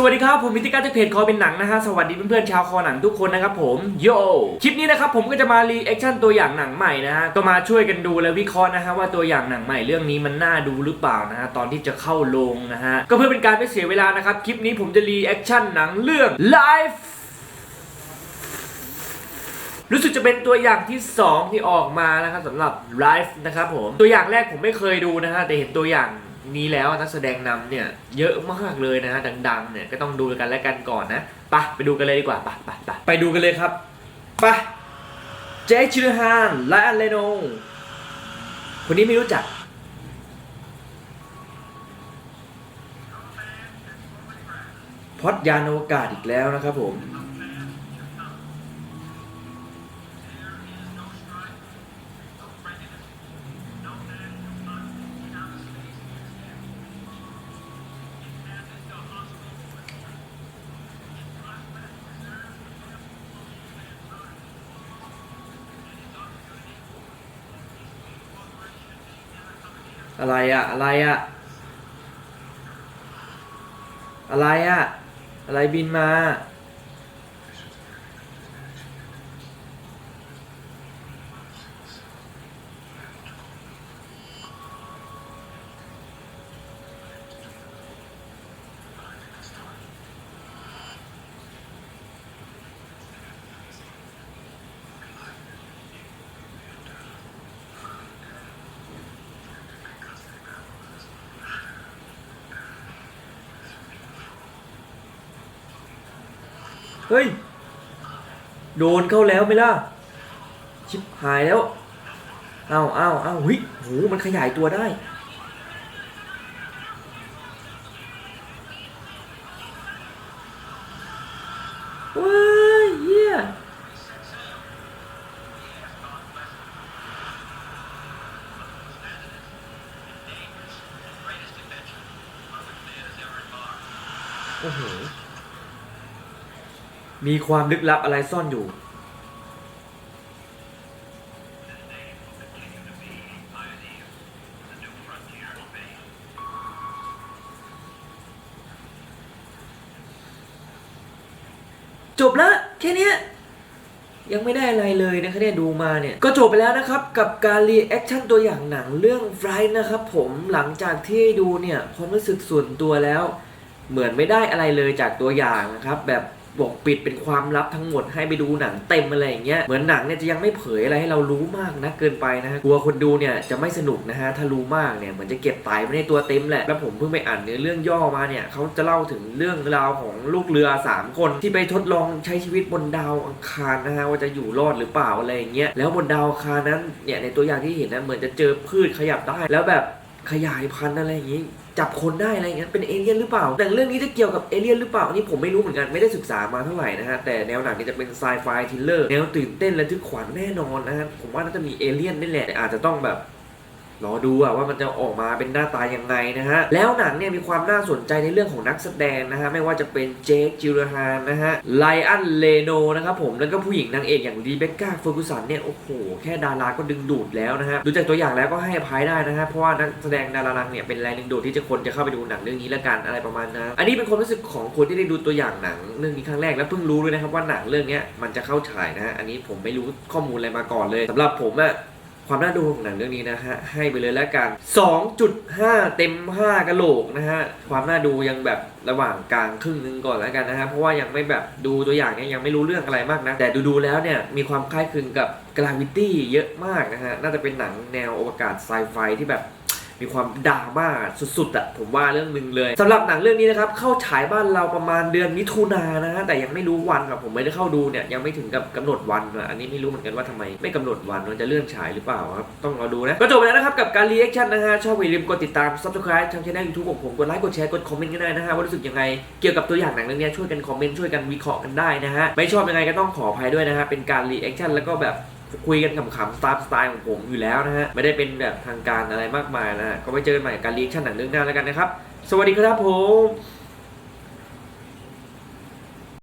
สวัสดีครับ ผมมิติการจากเพจคอเป็นหนังนะฮะ สวัสดีเพื่อนๆชาวคอหนังทุกคนนะครับผมโยคลิปนี้นะครับผมก็จะมารีแอคชั่นตัวอย่างหนังใหม่นะฮะก็มาช่วยกันดูและวิเคราะห์นะฮะว่าตัวอย่างหนังใหม่เรื่องนี้มันน่าดูหรือเปล่านะฮะตอนที่จะเข้าโรงนะฮะก็เพื่อเป็นการไม่เสียเวลานะครับคลิปนี้ผมจะรีแอคชั่นหนังเรื่อง Life รู้สึกจะเป็นตัวอย่างที่ 2 ที่ออกมานะครับสำหรับ Life นะครับผมตัวอย่างแรกผมไม่เคยดูนะฮะแต่เห็นตัวอย่าง นี้แล้วนักแสดงนำเนี่ยเยอะมากเลยนะฮะดังๆเนี่ยก็ต้องดูกันและกันก่อนนะไปไปดูกันเลยดีกว่าไปไปไปไปดูกันเลยครับไปเจคชิลฮานและอันเลโนคนนี้ไม่รู้จัก พอดยานอวกาศอีกแล้วนะครับผม อะไรอะอะไรอะอะไรอะอะไรบินมา เฮ้ย โดนเข้าแล้วไหมล่ะ ชิบหายแล้วอ้าวอ้าวอ้าวหุยโหมันขยายตัวได้ ว้ายเหี้ยโอ้โห มีความลึกลับอะไรซ่อนอยู่ จบและแค่นี้ยังไม่ได้อะไรเลยนะคะเนี่ยดูมาเนี่ย ก็จบไปแล้วนะครับ กับการรีแอคชั่นตัวอย่างหนังเรื่อง f r ight นะครับผมหลังจากที่ดูเนี่ยความรู้สึกส่วนตัวแล้ว เหมือนไม่ได้อะไรเลยจากตัวอย่างนะครับแบบ ปกปิดเป็นความลับทั้งหมดให้ไปดูหนังเต็มอะไรอย่างเงี้ยเหมือนหนังเนี่ยจะยังไม่เผยอะไรให้เรารู้มากนะเกินไปนะฮะกลัวคนดูเนี่ยจะไม่สนุกนะฮะถ้ารู้มากเนี่ยเหมือนจะเก็บไตไว้ในตัวเต็มแหละแล้วผมเพิ่งไปอ่านเนื้อเรื่องย่อมาเนี่ยเขาจะเล่าถึงเรื่องราวของลูกเรือ 3 คนที่ไปทดลองใช้ชีวิตบนดาวอังคารนะฮะว่าจะอยู่รอดหรือเปล่าอะไรอย่างเงี้ยแล้วบนดาวอังคารนั้นเนี่ยในตัวอย่างที่เห็นนะเหมือนจะเจอพืชขยับได้แล้วแบบ ขยายพันธุ์อะไรอย่างงี้ จับคนได้อะไรอย่างเงี้ยเป็นเอเลี่ยนหรือเปล่าแต่เรื่องนี้จะเกี่ยวกับเอเลี่ยนหรือเปล่าอันนี้ผมไม่รู้เหมือนกันไม่ได้ศึกษามาเท่าไหร่นะฮะแต่แนวหนังนี่จะเป็นไซไฟทิลเลอร์แนวตื่นเต้นและทึกขวัญแน่นอนนะฮะผมว่าน่าจะมีเอเลี่ยนนี่แหละแต่อาจจะต้องแบบ รอดูอะว่ามันจะออกมาเป็นหน้าตายังไงนะฮะ แล้วหนังเนี่ยมีความน่าสนใจในเรื่องของนักแสดงนะฮะ ไม่ว่าจะเป็นเจคจิรฮานนะฮะ ไลอันเลโนนะครับผม แล้วก็ผู้หญิงนางเอกอย่างรีเบคก้าเฟอร์กูสันเนี่ย โอ้โห แค่ดาราก็ดึงดูดแล้วนะฮะ ดูจากตัวอย่างแล้วก็ให้อภัยได้นะฮะ เพราะว่านักแสดงดาราดังเนี่ยเป็นแรงดึงดูดที่จะคนจะเข้าไปดูหนังเรื่องนี้ละกันอะไรประมาณนั้นอันนี้เป็นความรู้สึกของคนที่ได้ดูตัวอย่างหนังเรื่องนี้ครั้งแรกและเพิ่งรู้ด้วยนะครับว่าหนังเรื่องนี้มันจะเข้าฉายนะฮะอันนี้ผมไม่รู้ข้อมูลอะไรมาก่อนเลยสำหรับผมอะ ความน่าดูของหนังเรื่องนี้นะฮะให้ไปเลยแล้วกัน 2.5 เต็ม 5กะโหลกนะฮะความน่าดูยังแบบระหว่างกลางครึ่งนึงก่อนแล้วกันนะฮะเพราะว่ายังไม่แบบดูตัวอย่างเนี่ยยังไม่รู้เรื่องอะไรมากนะแต่ดูๆแล้วเนี่ยมีความคล้ายคลึงกับ Gravity เยอะมากนะฮะน่าจะเป็นหนังแนวอวกาศไซไฟที่แบบ มีความดราม่าสุดๆอะผมว่าเรื่องหนึ่งเลยสำหรับหนังเรื่องนี้นะครับเข้าฉายบ้านเราประมาณเดือนมิถุนายนนะฮะแต่ยังไม่รู้วันครับผมไม่ได้เข้าดูเนี่ยยังไม่ถึงกับกำหนดวันอะอันนี้ไม่รู้เหมือนกันว่าทำไมไม่กำหนดวันมันจะเลื่อนฉายหรือเปล่าครับต้องรอดูนะก็จบไปแล้วนะครับกับการรีแอคชั่นนะฮะชอบอย่าลืมกดติดตาม subscribe ทางช่องยูทูบของผมกดไลค์กดแชร์กดคอมเมนต์กันได้นะฮะว่ารู้สึกยังไงเกี่ยวกับตัวอย่างหนังเรื่องนี้ช่วยกันคอมเมนต์ช่วยกันวิเคราะห์กันได้นะฮะไม่ชอบยังไงก็ต้องขออภัยด้วยนะฮะเป็นการรีแอคชั่นแล้วก็แบบ คุยกันขำๆตามสไตล์ของผมอยู่แล้วนะฮะ ไม่ได้เป็นแบบทางการอะไรมากมายนะฮะ ก็ไปเจอกันใหม่กับการรีแอคชั่นหนังเรื่องหน้าแล้วกันนะครับ สวัสดีครับผม